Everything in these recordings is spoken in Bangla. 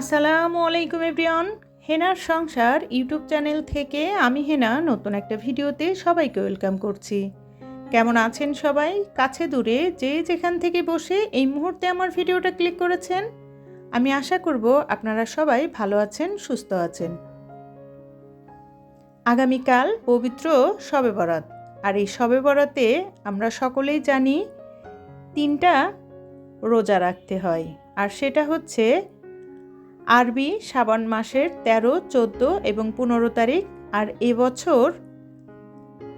আসসালামু আলাইকুম এভরিওয়ান। হেনার সংসার ইউটিউব চ্যানেল থেকে আমি হেনা নতুন একটা ভিডিওতে সবাইকে ওয়েলকাম করছি। কেমন আছেন সবাই? কাছে দূরে যে যেখান থেকে বসে এই মুহূর্তে আমার ভিডিওটা ক্লিক করেছেন, আমি আশা করব আপনারা সবাই ভালো আছেন, সুস্থ আছেন। আগামীকাল পবিত্র শবে বরাত। আর এই শবে বরাতে আমরা সকলেই জানি তিনটা রোজা রাখতে হয়। আর সেটা হচ্ছে আরবি শ্রাবণ মাসের তেরো, চোদ্দ এবং পনেরো তারিখ আর এবছর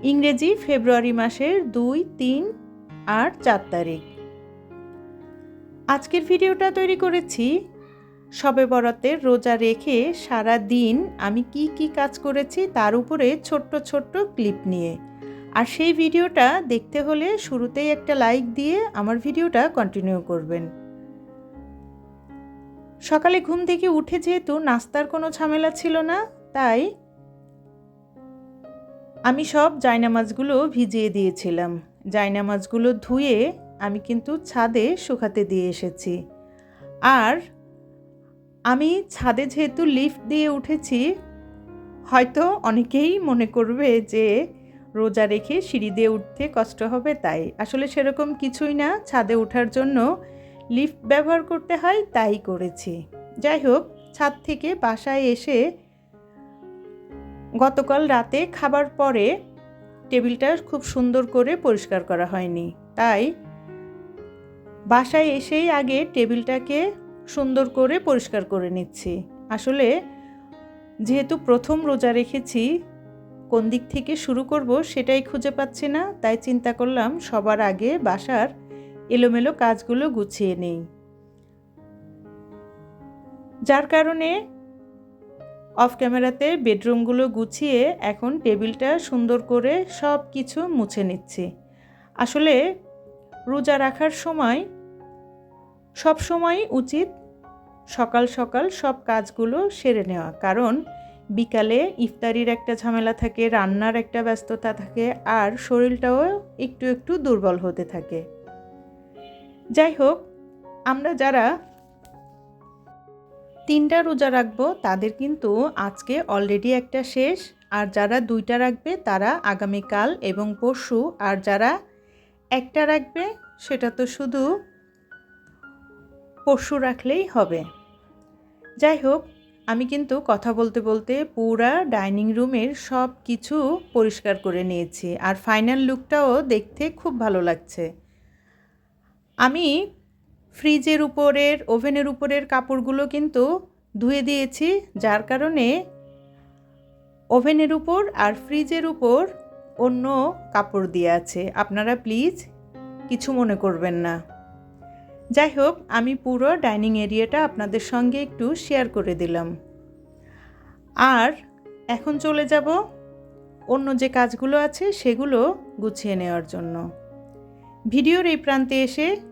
ইংরেজি ফেব্রুয়ারি মাসের দুই, তিন আর চার তারিখ। আজকের ভিডিওটা তৈরি করেছি সবে বরাতের রোজা রেখে সারা দিন আমি কি কি কাজ করেছি তার উপরে ছোট্ট ছোট্ট ক্লিপ নিয়ে। আর সেই ভিডিওটা দেখতে হলে শুরুতেই একটা লাইক দিয়ে আমার ভিডিওটা কন্টিনিউ করবেন। সকালে ঘুম থেকে উঠে যেহেতু নাস্তার কোনো ঝামেলা ছিল না, তাই আমি সব জায়নামাজগুলো ভিজিয়ে দিয়েছিলাম। জায়নামাজগুলো ধুয়ে আমি কিন্তু ছাদে শুকাতে দিয়ে এসেছি। আর আমি ছাদে যেহেতু লিফট দিয়ে উঠেছি, হয়তো অনেকেই মনে করবে যে রোজা রেখে সিঁড়ি দিয়ে উঠতে কষ্ট হবে তাই। আসলে সেরকম কিছুই না, ছাদে ওঠার জন্য লিফট ব্যবহার করতে হয়, তাই করেছি। যাই হোক, ছাদ থেকে বাসায় এসে গতকাল রাতে খাবার পরে টেবিলটা খুব সুন্দর করে পরিষ্কার করা হয়নি। তাই বাসায় এসেই আগে টেবিলটাকে সুন্দর করে পরিষ্কার করে নিচ্ছি। আসলে যেহেতু প্রথম রোজা রেখেছি, কোন দিক থেকে শুরু করব সেটাই খুঁজে পাচ্ছি না, তাই চিন্তা করলাম সবার আগে বাসার এলোমেলো কাজগুলো গুছিয়ে নেই। যার কারণে অফ ক্যামেরাতে বেডরুমগুলো গুছিয়ে এখন টেবিলটা সুন্দর করে সব কিছু মুছে নিচ্ছি। আসলে রোজা রাখার সময় সব সময় উচিত সকাল সকাল সব কাজগুলো সেরে নেওয়া। কারণ বিকালে ইফতারির একটা ঝামেলা থাকে, রান্নার একটা ব্যস্ততা থাকে, আর শরীরটাও একটু একটু দুর্বল হতে থাকে। যাই হোক আমরা যারা তিনটা রোজা রাখব, তাদের কিন্তু আজকে অলরেডি একটা শেষ। আর যারা দুইটা রাখবে, তারা আগামীকাল এবং পরশু। আর যারা একটা রাখবে, সেটা তো শুধু পরশু রাখলেই হবে। যাই হোক আমি কিন্তু কথা বলতে বলতে পুরা ডাইনিং রুমের সব কিছু পরিষ্কার করে নিয়েছি। আর ফাইনাল লুকটাও দেখতে খুব ভালো লাগছে। আমি ফ্রিজের উপরের, ওভেনের উপরের কাপড়গুলো কিন্তু ধুয়ে দিয়েছি, যার কারণে ওভেনের উপর আর ফ্রিজের উপর অন্য কাপড় দিয়ে আছে। আপনারা প্লিজ কিছু মনে করবেন না। যাই হোক, আমি পুরো ডাইনিং এরিয়াটা আপনাদের সঙ্গে একটু শেয়ার করে দিলাম। আর এখন চলে যাব অন্য যে কাজগুলো আছে, সেগুলো গুছিয়ে নেওয়ার জন্য। ভিডিওর এই প্রান্তে এসে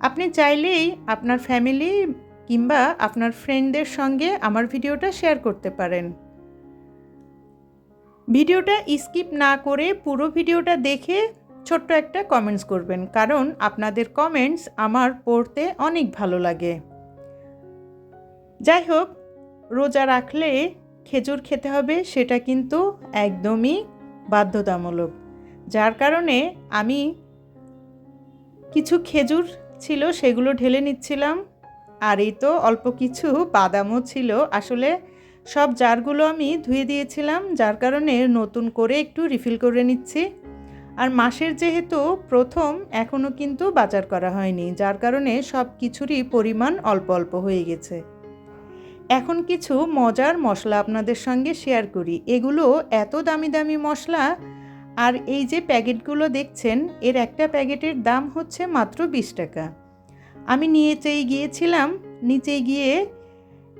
আপনি চাইলেই আপনার ফ্যামিলি কিংবা আপনার ফ্রেন্ডদের সঙ্গে আমার ভিডিওটা শেয়ার করতে পারেন। ভিডিওটা স্কিপ না করে পুরো ভিডিওটা দেখে ছোট্ট একটা কমেন্টস করবেন, কারণ আপনাদের কমেন্টস আমার পড়তে অনেক ভালো লাগে। যাই হোক, রোজা রাখলে খেজুর খেতে হবে, সেটা কিন্তু একদমই বাধ্যতামূলক। যার কারণে আমি কিছু খেজুর ছিল, সেগুলো ঢেলে নিচ্ছিলাম। আর এই তো অল্প কিছু বাদামও ছিল। আসলে সব জারগুলো আমি ধুয়ে দিয়েছিলাম, যার কারণে নতুন করে একটু রিফিল করে নিচ্ছি। আর মাসের যেহেতু প্রথম এখনও কিন্তু বাজার করা হয়নি, যার কারণে সব কিছুরই পরিমাণ অল্প অল্প হয়ে গেছে। এখন কিছু মজার মশলা আপনাদের সঙ্গে শেয়ার করি। এগুলো এত দামি দামি মশলা আর এই যে প্যাকেটগুলো দেখছেন, এর একটা প্যাকেটের দাম হচ্ছে মাত্র বিশ টাকা। আমি নিচেই গিয়েছিলাম নিচে গিয়ে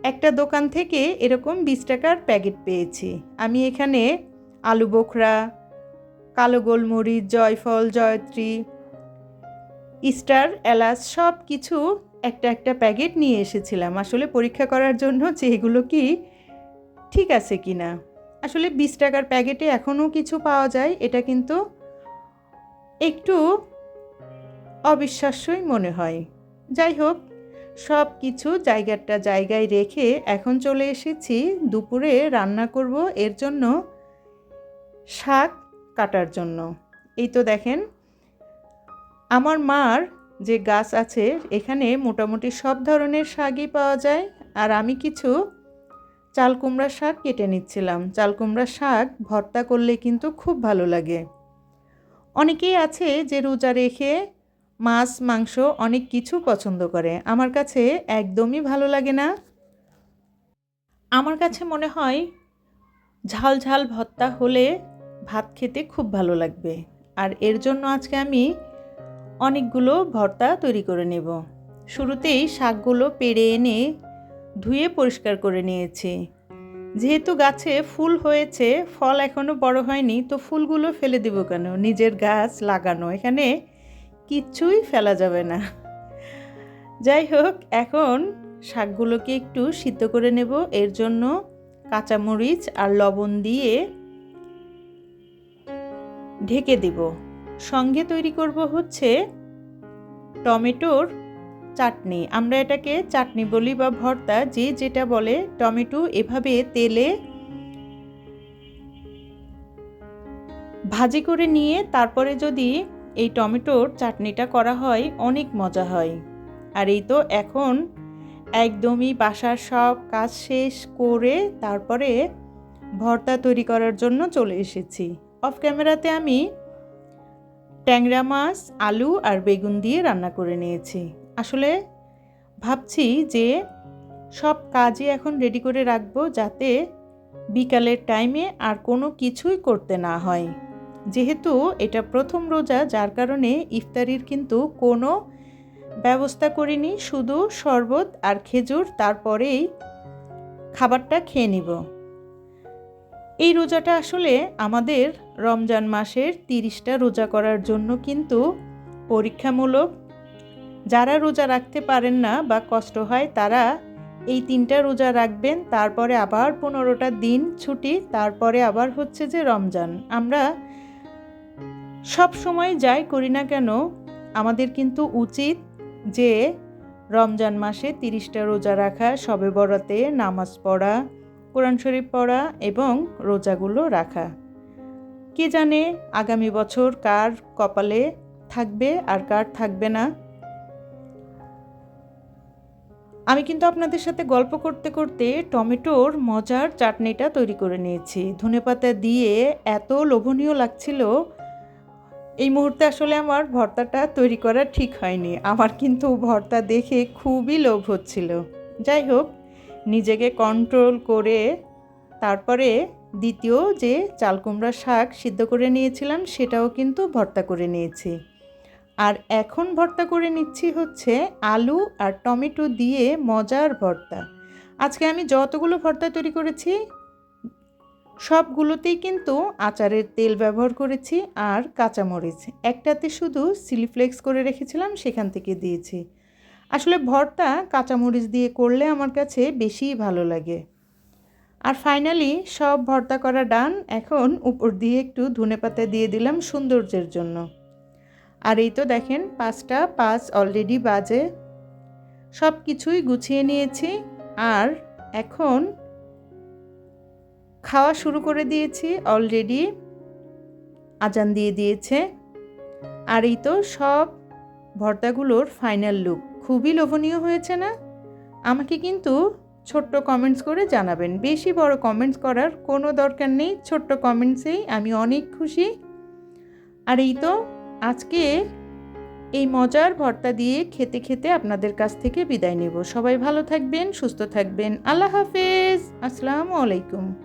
একটা দোকান থেকে এরকম বিশ টাকার প্যাকেট পেয়েছি। আমি এখানে আলু বোখরা, কালো গোলমরিচ, জয়ফল, জয়ত্রী স্টার এলাচ সব কিছু একটা একটা প্যাকেট নিয়ে এসেছিলাম। আসলে পরীক্ষা করার জন্য যে এগুলো কি ঠিক আছে কি না আসলে বিশ টাকার প্যাকেটে এখনও কিছু পাওয়া যায়, এটা কিন্তু একটু অবিশ্বাস্যই মনে হয়। যাই হোক, সব কিছু জায়গাটা জায়গায় রেখে এখন চলে এসেছি, দুপুরে রান্না করব, এর জন্য শাক কাটার জন্য। এই তো দেখেন, আমার মার যে গাছ আছে, এখানে মোটামুটি সব ধরনের শাকই পাওয়া যায়, আর আমি কিছু চাল কুমড়া শাক কেটে নিচ্ছিলাম। চাল কুমড়া শাক ভর্তা করলে কিন্তু খুব ভালো লাগে। অনেকেই আছে যে রোজা রেখে মাছ, মাংস অনেক কিছু পছন্দ করে। আমার কাছে একদমই ভালো লাগে না। আমার কাছে মনে হয় ঝাল ঝাল ভর্তা হলে ভাত খেতে খুব ভালো লাগবে। আর এর জন্য আজকে আমি অনেকগুলো ভর্তা তৈরি করে নেব। শুরুতেই শাকগুলো পেড়ে এনে ধুয়ে পরিষ্কার করে নিয়েছি। যেহেতু গাছে ফুল হয়েছে, ফল এখনও বড় হয়নি, তো ফুলগুলো ফেলে দেবো কেন? নিজের গাছ লাগানো, এখানে কিচ্ছুই ফেলা যাবে না। যাই হোক, এখন শাকগুলোকে একটু সিদ্ধ করে নেব। এর জন্য কাঁচামরিচ আর লবণ দিয়ে ঢেকে দেব। সঙ্গে তৈরি করব হচ্ছে টমেটোর চাটনি। আমরা এটাকে চাটনি বলি বা ভর্তা, যে যেটা বলে টমেটো, এভাবে তেলে ভাজি করে নিয়ে তারপরে যদি এই টমেটোর চাটনিটা করা হয়, অনেক মজা হয়। আর এই তো এখন একদমই বাসার সব কাজ শেষ করে তারপরে ভর্তা তৈরি করার জন্য চলে এসেছি। অফ ক্যামেরাতে আমি ট্যাংরা মাছ, আলু আর বেগুন দিয়ে রান্না করে নিয়েছি। আসলে ভাবছি যে সব কাজই এখন রেডি করে রাখব যাতে বিকালের টাইমে আর কোনো কিছুই করতে না হয়। যেহেতু এটা প্রথম রোজা, যার কারণে ইফতারির কিন্তু কোনো ব্যবস্থা করিনি, শুধু শরবত আর খেজুর, তারপরেই খাবারটা খেয়ে নিব। এই রোজাটা আসলে আমাদের রমজান মাসের তিরিশটা রোজা করার জন্য কিন্তু পরীক্ষামূলক যারা রোজা রাখতে পারেন না বা কষ্ট হয়, তারা এই তিনটা রোজা রাখবেন, তারপরে আবার পনেরোটা দিন ছুটি, তারপরে আবার হচ্ছে যে রমজান। আমরা সব সময় যাই করি না কেন, আমাদের কিন্তু উচিত যে রমজান মাসে তিরিশটা রোজা রাখা সবে বরাতে নামাজ পড়া, কোরআন শরীফ পড়া এবং রোজাগুলো রাখা। কে জানে আগামী বছর কার কপালে থাকবে আর কার থাকবে না? আমি কিন্তু আপনাদের সাথে গল্প করতে করতে টমেটোর মজার চাটনিটা তৈরি করে নিয়েছি। ধনেপাতা দিয়ে এত লোভনীয় লাগছিল, এই মুহূর্তে আসলে আমার ভর্তাটা তৈরি করা ঠিক হয়নি। আমার কিন্তু ভর্তা দেখে খুবই লোভ হচ্ছিল। যাই হোক, নিজেকে কন্ট্রোল করে তারপরে দ্বিতীয় যে চালকুমড়া শাক সিদ্ধ করে নিয়েছিলাম, সেটাও কিন্তু ভর্তা করে নিয়েছি। আর এখন ভর্তা করে নিচ্ছি হচ্ছে আলু আর টমেটো দিয়ে মজার ভর্তা। আজকে আমি যতগুলো ভর্তা তৈরি করেছি, সবগুলোতেই কিন্তু আচারের তেল ব্যবহার করেছি আর কাঁচামরিচ। একটাতে শুধু সিলিফ্লেক্স করে রেখেছিলাম, সেখান থেকে দিয়েছি। আসলে ভর্তা কাঁচামরিচ দিয়ে করলে আমার কাছে বেশিই ভালো লাগে। আর ফাইনালি সব ভর্তা করা ডান, এখন উপর দিয়ে একটু ধনে পাতা দিয়ে দিলাম সৌন্দর্যের জন্য। আর এই তো দেখেন, পাঁচটা, পাঁচ অলরেডি বাজে। সব কিছুই গুছিয়ে নিয়েছি, আর এখন খাওয়া শুরু করে দিয়েছি অলরেডি আজান দিয়ে দিয়েছে। আর এই তো সব ভর্তাগুলোর ফাইনাল লুক খুবই লোভনীয় হয়েছে না? আমাকে কিন্তু ছোট্ট কমেন্টস করে জানাবেন। বেশি বড় কমেন্টস করার কোনো দরকার নেই। ছোট্ট কমেন্টসেই আমি অনেক খুশি। আর এই তো আজকে এই মজার ভর্তা দিয়ে খেতে খেতে আপনাদের কাছ থেকে বিদায় নেব। সবাই ভালো থাকবেন, সুস্থ থাকবেন। আল্লাহ হাফেজ। আসসালামু আলাইকুম।